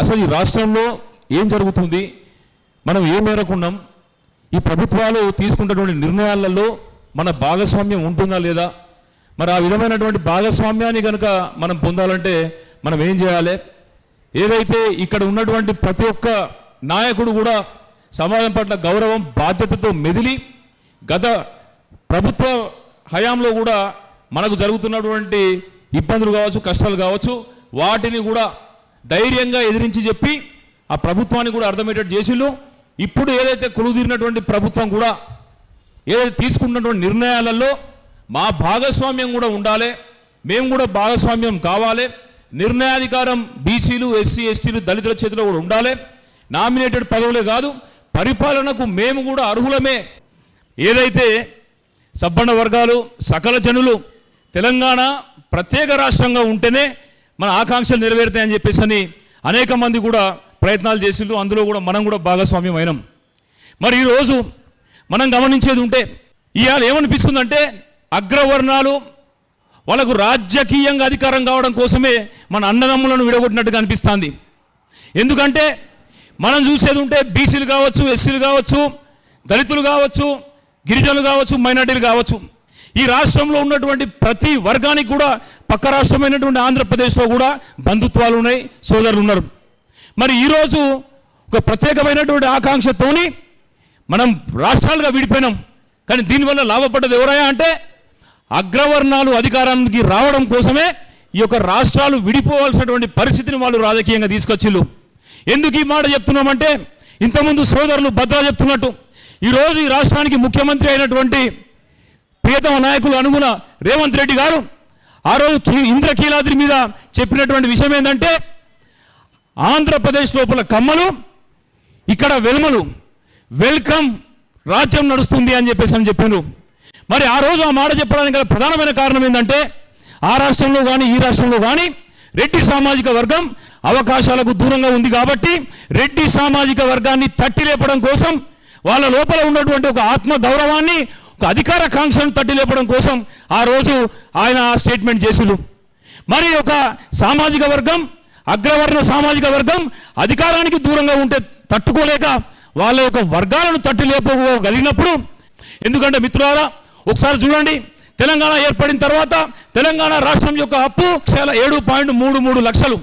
అసలు ఈ రాష్ట్రంలో ఏం జరుగుతుంది? మనం ఏ మేరకు ఉన్నాం? ఈ ప్రభుత్వాలు తీసుకున్నటువంటి నిర్ణయాలలో మన భాగస్వామ్యం ఉంటుందా లేదా? మరి ఆ విధమైనటువంటి భాగస్వామ్యాన్ని కనుక మనం పొందాలంటే మనం ఏం చేయాలి? ఏదైతే ఇక్కడ ఉన్నటువంటి ప్రతి ఒక్క నాయకుడు కూడా సమాజం పట్ల గౌరవం బాధ్యతతో మెదిలి గత ప్రభుత్వ హయాంలో కూడా మనకు జరుగుతున్నటువంటి ఇబ్బందులు కావచ్చు కష్టాలు కావచ్చు వాటిని కూడా ధైర్యంగా ఎదిరించి చెప్పి ఆ ప్రభుత్వాన్ని కూడా అర్థమయ్యేటట్టు చేసిళ్ళు. ఇప్పుడు ఏదైతే కొలుదీరినటువంటి ప్రభుత్వం కూడా ఏదైతే తీసుకున్నటువంటి నిర్ణయాలలో మా భాగస్వామ్యం కూడా ఉండాలి మేము కూడా భాగస్వామ్యం కావాలి నిర్ణయాధికారం బీసీలు ఎస్సీ ఎస్టీలు దళితుల చేతిలో కూడా ఉండాలి. నామినేటెడ్ పదవులే కాదు పరిపాలనకు మేము కూడా అర్హులమే. ఏదైతే సబ్బన్న వర్గాలు సకల జనులు తెలంగాణ ప్రత్యేక రాష్ట్రంగా ఉంటేనే మన ఆకాంక్షలు నెరవేరుతాయని చెప్పేసి అని అనేక మంది కూడా ప్రయత్నాలు చేసిండ్రు. అందులో కూడా మనం కూడా భాగస్వామ్యం అయినాం మరి ఈరోజు మనం గమనించేది ఉంటే ఇవాళ ఏమనిపిస్తుందంటే అగ్రవర్ణాలు వాళ్ళకు రాజకీయంగా అధికారం కావడం కోసమే మన అన్నదమ్ములను విడగొట్టినట్టుగా అనిపిస్తుంది. ఎందుకంటే మనం చూసేది ఉంటే బీసీలు కావచ్చు ఎస్సీలు కావచ్చు దళితులు కావచ్చు గిరిజనులు కావచ్చు మైనార్టీలు కావచ్చు. ఈ రాష్ట్రంలో ఉన్నటువంటి ప్రతి వర్గానికి కూడా పక్క రాష్ట్రమైనటువంటి ఆంధ్రప్రదేశ్లో కూడా బంధుత్వాలు ఉన్నాయి సోదరులు ఉన్నారు. మరి ఈరోజు ఒక ప్రత్యేకమైనటువంటి ఆకాంక్షతోని మనం రాష్ట్రాలుగా విడిపోయినాం. కానీ దీనివల్ల లాభపడ్డది ఎవరయ్యా అంటే అగ్రవర్ణాలు అధికారానికి రావడం కోసమే ఈ యొక్క రాష్ట్రాలు విడిపోవాల్సినటువంటి పరిస్థితిని వాళ్ళు రాజకీయంగా తీసుకొచ్చిళ్ళు. ఎందుకు ఈ మాట చెప్తున్నామంటే ఇంతకుముందు సోదరులు భద్రా చెప్తున్నట్టు ఈరోజు ఈ రాష్ట్రానికి ముఖ్యమంత్రి అయినటువంటి ప్రియతమ నాయకులు అనుగుణ రేవంత్ రెడ్డి గారు ఆ రోజు ఇంద్రకీలాద్రి మీద చెప్పినటువంటి విషయం ఏంటంటే ఆంధ్రప్రదేశ్ లోపల కమ్మలు ఇక్కడ వెలుమలు వెల్కమ్ రాజ్యం నడుస్తుంది అని చెప్పేసి అని చెప్పాను మరి ఆ రోజు ఆ మాట చెప్పడానికి గల ప్రధానమైన కారణం ఏంటంటే ఆ రాష్ట్రంలో కానీ ఈ రాష్ట్రంలో కానీ రెడ్డి సామాజిక వర్గం అవకాశాలకు దూరంగా ఉంది కాబట్టి రెడ్డి సామాజిక వర్గాన్ని తట్టి లేపడం కోసం వాళ్ళ లోపల ఉన్నటువంటి ఒక ఆత్మ గౌరవాన్ని అధికార కాంక్షను తట్టి లేపడం కోసం ఆ రోజు ఆయన ఆ స్టేట్మెంట్ చేసిరు మరి ఒక సామాజిక వర్గం అగ్రవర్ణ సామాజిక వర్గం అధికారానికి దూరంగా ఉంటే తట్టుకోలేక వాళ్ళ యొక్క వర్గాలను తట్టి లేపగలిగినప్పుడు ఎందుకంటే మిత్రులారా ఒకసారి చూడండి తెలంగాణ ఏర్పడిన తర్వాత తెలంగాణ రాష్ట్రం యొక్క అప్పు ఏడు పాయింట్ మూడు మూడు లక్షలు.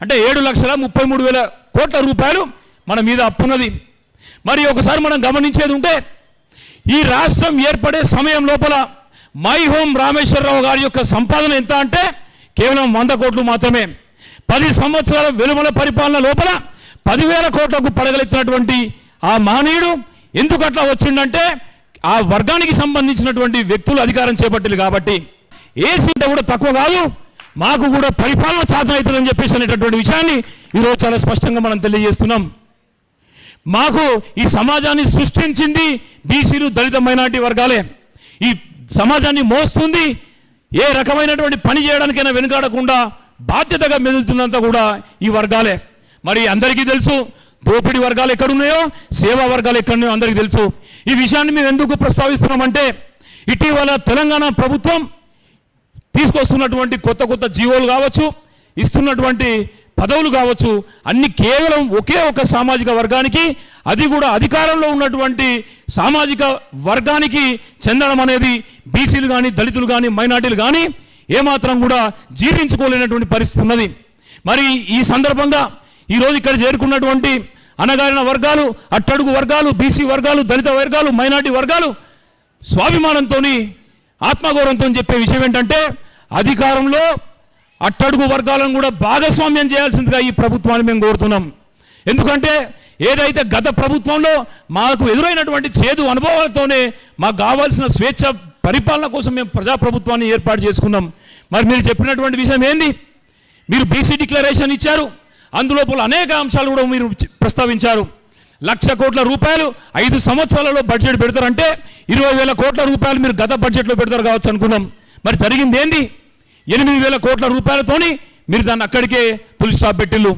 అంటే ఏడు లక్షల ముప్పై మూడు వేల కోట్ల రూపాయలు మన మీద అప్పున్నది. మరి ఒకసారి మనం గమనించేది ఉంటే ఈ రాష్ట్రం ఏర్పడే సమయం లోపల మై హోమ్ రామేశ్వరరావు గారి యొక్క సంపాదన ఎంత అంటే కేవలం వంద కోట్లు మాత్రమే. పది సంవత్సరాల వెలుమల పరిపాలన లోపల పదివేల కోట్లకు పడగలెత్తినటువంటి ఆ మహనీయుడు ఎందుకు అట్లా వచ్చిండంటే ఆ వర్గానికి సంబంధించినటువంటి వ్యక్తులు అధికారం చేపట్టారు కాబట్టి. ఏ సీట్ కూడా తక్కువ కాదు మాకు కూడా పరిపాలన సాధన అవుతుందని చెప్పేసి అనేటటువంటి విషయాన్ని ఈరోజు చాలా స్పష్టంగా మనం తెలియజేస్తున్నాం. మాకు ఈ సమాజాన్ని సృష్టించింది బీసీలు దళిత మైనార్టీ వర్గాలే. ఈ సమాజాన్ని మోస్తుంది ఏ రకమైనటువంటి పని చేయడానికైనా వెనుకాడకుండా బాధ్యతగా మెదులుతున్నంత కూడా ఈ వర్గాలే. మరి అందరికీ తెలుసు దోపిడీ వర్గాలు ఎక్కడున్నాయో సేవా వర్గాలు ఎక్కడున్నాయో అందరికీ తెలుసు. ఈ విషయాన్ని మేము ఎందుకు ప్రస్తావిస్తున్నామంటే ఇటీవల తెలంగాణ ప్రభుత్వం తీసుకొస్తున్నటువంటి కొత్త కొత్త జీవోలు కావచ్చు ఇస్తున్నటువంటి పదవులు కావచ్చు అన్ని కేవలం ఒకే ఒక సామాజిక వర్గానికి అది కూడా అధికారంలో ఉన్నటువంటి సామాజిక వర్గానికి చెందడం అనేది బీసీలు కానీ దళితులు కానీ మైనార్టీలు కానీ ఏమాత్రం కూడా జీర్ణించుకోలేనటువంటి పరిస్థితి ఉన్నది. మరి ఈ సందర్భంగా ఈరోజు ఇక్కడ చేరుకున్నటువంటి అనగారిన వర్గాలు అట్టడుగు వర్గాలు బీసీ వర్గాలు దళిత వర్గాలు మైనార్టీ వర్గాలు స్వాభిమానంతో ఆత్మగౌరవంతో చెప్పే విషయం ఏంటంటే అధికారంలో అట్టడుగు వర్గాలను కూడా భాగస్వామ్యం చేయాల్సిందిగా ఈ ప్రభుత్వాన్ని మేము కోరుతున్నాం. ఎందుకంటే ఏదైతే గత ప్రభుత్వంలో మాకు ఎదురైనటువంటి చేదు అనుభవాలతోనే మాకు కావాల్సిన స్వేచ్ఛ పరిపాలన కోసం మేము ప్రజాప్రభుత్వాన్ని ఏర్పాటు చేసుకున్నాం. మరి మీరు చెప్పినటువంటి విషయం ఏంది? మీరు బీసీ డిక్లరేషన్ ఇచ్చారు. అందులోపల అనేక అంశాలు కూడా మీరు ప్రస్తావించారు. లక్ష కోట్ల రూపాయలు ఐదు సంవత్సరాలలో బడ్జెట్ పెడతారంటే ఇరవై వేల కోట్ల రూపాయలు మీరు గత బడ్జెట్లో పెడతారు కావచ్చు అనుకున్నాం. మరి జరిగింది ఏంది? ఎనిమిది వేల కోట్ల రూపాయలతోని మీరు దాన్ని అక్కడికే పులి స్టాప్ పెట్టిల్లు.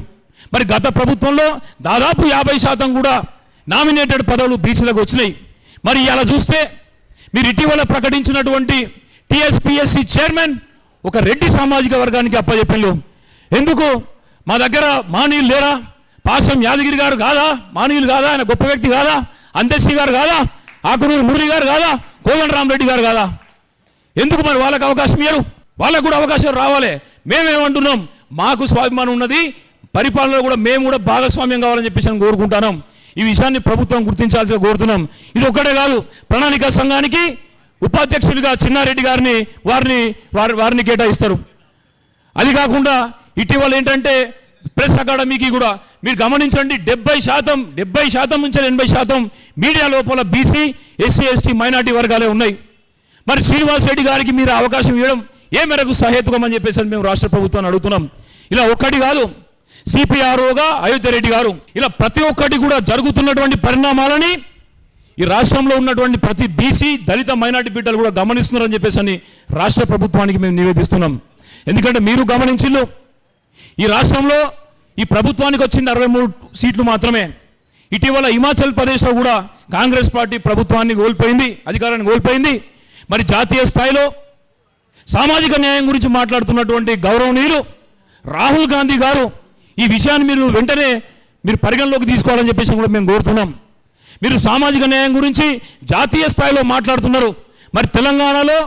మరి గత ప్రభుత్వంలో దాదాపు యాభై శాతం కూడా నామినేటెడ్ పదవులు బీసీలకు వచ్చినాయి. మరి ఇలా చూస్తే మీరు ఇటీవల ప్రకటించినటువంటి టిఎస్పిఎస్సి చైర్మన్ ఒక రెడ్డి సామాజిక వర్గానికి అప్పచెప్పిల్లు ఎందుకు? మా దగ్గర మానీయులు లేరా? పాసం యాదగిరి గారు కాదా? మానీయులు కాదా? ఆయన గొప్ప వ్యక్తి కాదా? అంతశ్రీ గారు కాదా? ఆకునూరు మురళి గారు కాదా? కోదండరామరెడ్డి గారు కాదా? ఎందుకు మరి వాళ్ళకి అవకాశం ఇయ్యరు? వాళ్ళకు కూడా అవకాశం రావాలి. మేమేమంటున్నాం మాకు స్వాభిమానం ఉన్నది. పరిపాలనలో కూడా మేము కూడా భాగస్వామ్యం కావాలని చెప్పేసి అని కోరుకుంటున్నాం. ఈ విషయాన్ని ప్రభుత్వం గుర్తించాల్సి కోరుతున్నాం. ఇది ఒక్కటే కాదు. ప్రణాళిక సంఘానికి ఉపాధ్యక్షుడిగా చిన్నారెడ్డి గారిని వారిని వారి వారిని కేటాయిస్తారు. అది కాకుండా ఇటీవల ఏంటంటే ప్రెస్ అకాడమీకి కూడా మీరు గమనించండి డెబ్బై శాతం డెబ్బై శాతం నుంచి ఎనభై శాతం మీడియా లోపల బీసీ ఎస్సీ ఎస్టీ మైనార్టీ వర్గాలే ఉన్నాయి. మరి శ్రీనివాస్ రెడ్డి గారికి మీరు అవకాశం ఇవ్వడం ఏ మేరకు సహేతుకమని చెప్పేసి మేము రాష్ట్ర ప్రభుత్వాన్ని అడుగుతున్నాం. ఇలా ఒక్కటి కాదు సిపిఆర్ఓగా అయోధ్య రెడ్డి గారు ఇలా ప్రతి ఒక్కటి కూడా జరుగుతున్నటువంటి పరిణామాలని ఈ రాష్ట్రంలో ఉన్నటువంటి ప్రతి బీసీ దళిత మైనార్టీ బిడ్డలు కూడా గమనిస్తున్నారని చెప్పేసి అని రాష్ట్ర ప్రభుత్వానికి మేము నివేదిస్తున్నాం. ఎందుకంటే మీరు గమనించిల్లు ఈ రాష్ట్రంలో ఈ ప్రభుత్వానికి వచ్చింది అరవై మూడు సీట్లు మాత్రమే. ఇటీవల హిమాచల్ ప్రదేశ్లో కూడా కాంగ్రెస్ పార్టీ ప్రభుత్వాన్ని కోల్పోయింది అధికారాన్ని కోల్పోయింది. మరి జాతీయ స్థాయిలో సామాజిక న్యాయం గురించి మాట్లాడుతున్నటువంటి గౌరవనీయులు రాహుల్ గాంధీ గారు ఈ విషయాన్ని మీరు వెంటనే మీరు పరిగణలోకి తీసుకోవాలని చెప్పేసి కూడా మేము కోరుతున్నాం. మీరు సామాజిక న్యాయం గురించి జాతీయ స్థాయిలో మాట్లాడుతున్నారు. మరి తెలంగాణలో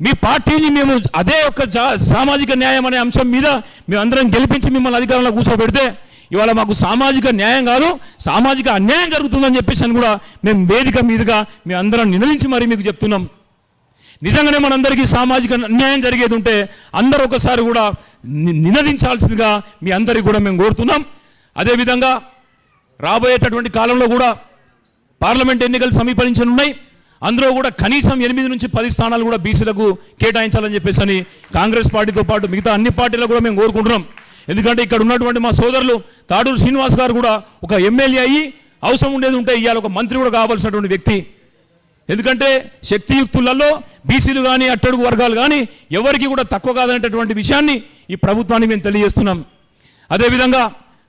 మీ పార్టీని మేము అదే యొక్క జా సామాజిక న్యాయం అనే అంశం మీద మేమందరం గెలిపించి మిమ్మల్ని అధికారంలో కూర్చోబెడితే ఇవాళ మాకు సామాజిక న్యాయం కాదు సామాజిక అన్యాయం జరుగుతుందని చెప్పేసి అని కూడా మేము వేదిక మీదుగా మీ అందరం నినదించి మరీ మీకు చెప్తున్నాం. నిజంగానే మనందరికీ సామాజిక అన్యాయం జరిగేది ఉంటే అందరూ ఒకసారి కూడా ని- నినదించాల్సిందిగా మీ అందరికీ కూడా మేము కోరుతున్నాం. అదేవిధంగా రాబోయేటటువంటి కాలంలో కూడా పార్లమెంట్ ఎన్నికలు సమీపించనున్నాయి అందులో కూడా కనీసం ఎనిమిది నుంచి పది స్థానాలు కూడా బీసీలకు కేటాయించాలని చెప్పేసి అని కాంగ్రెస్ పార్టీతో పాటు మిగతా అన్ని పార్టీలకు కూడా మేము కోరుకుంటున్నాం. ఎందుకంటే ఇక్కడ ఉన్నటువంటి మా సోదరులు తాడూరు శ్రీనివాస్ గారు కూడా ఒక ఎమ్మెల్యే అయ్యి అవసరం ఉండేది ఉంటే ఇవాళ ఒక మంత్రి కూడా కావాల్సినటువంటి వ్యక్తి. ఎందుకంటే శక్తియుక్తులలో బీసీలు కానీ అట్టడుగు వర్గాలు కానీ ఎవరికి కూడా తక్కువ కాదనేటటువంటి విషయాన్ని ఈ ప్రభుత్వానికి మేము తెలియజేస్తున్నాం. అదేవిధంగా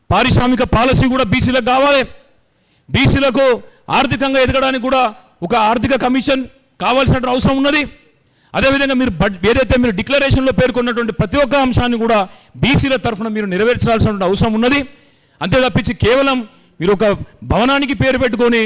పారిశ్రామిక పాలసీ కూడా బీసీలకు కావాలి. బీసీలకు ఆర్థికంగా ఎదగడానికి కూడా ఒక ఆర్థిక కమిషన్ కావాల్సిన అవసరం ఉన్నది. అదేవిధంగా మీరు బడ్ ఏదైతే మీరు డిక్లరేషన్లో పేర్కొన్నటువంటి ప్రతి ఒక్క అంశాన్ని కూడా బీసీల తరఫున మీరు నెరవేర్చాల్సిన అవసరం ఉన్నది. అంతే తప్పించి కేవలం మీరు ఒక భవనానికి పేరు పెట్టుకొని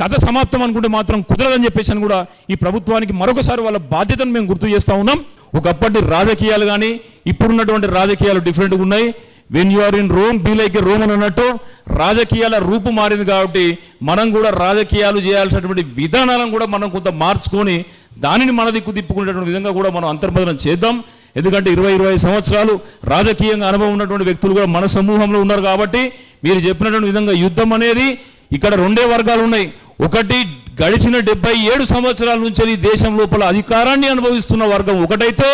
కథ సమాప్తం అనుకుంటే మాత్రం కుదరదని చెప్పేసి అని కూడా ఈ ప్రభుత్వానికి మరొకసారి వాళ్ళ బాధ్యతను మేము గుర్తు చేస్తూ ఉన్నాం. ఒకప్పటి రాజకీయాలు కానీ ఇప్పుడున్నటువంటి రాజకీయాలు డిఫరెంట్గా ఉన్నాయి. When you are in Rome be like Rome అని అన్నట్టు రాజకీయాల రూపు మారింది కాబట్టి మనం కూడా రాజకీయాలు చేయాల్సినటువంటి విధానాలను కూడా మనం కొంత మార్చుకొని దానిని మన దిక్కు తిప్పుకునేటువంటి విధంగా కూడా మనం అంతర్మదనం చేద్దాం. ఎందుకంటే ఇరవై ఇరవై సంవత్సరాలు రాజకీయంగా అనుభవం ఉన్నటువంటి వ్యక్తులు కూడా మన సమూహంలో ఉన్నారు కాబట్టి మీరు చెప్పినటువంటి విధంగా యుద్ధం అనేది ఇక్కడ రెండే వర్గాలు ఉన్నాయి. ఒకటి గడిచిన డెబ్బై ఏడు సంవత్సరాల నుంచి ఈ దేశం లోపల అధికారాన్ని అనుభవిస్తున్న వర్గం ఒకటైతే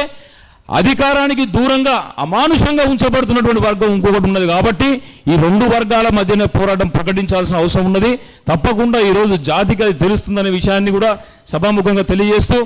అధికారానికి దూరంగా అమానుషంగా ఉంచబడుతున్నటువంటి వర్గం ఇంకొకటి ఉన్నది కాబట్టి ఈ రెండు వర్గాల మధ్యన పోరాటం ప్రకటించాల్సిన అవసరం ఉన్నది. తప్పకుండా ఈరోజు జాతికి అది తెలుస్తుందనే విషయాన్ని కూడా సభాముఖంగా తెలియజేస్తూ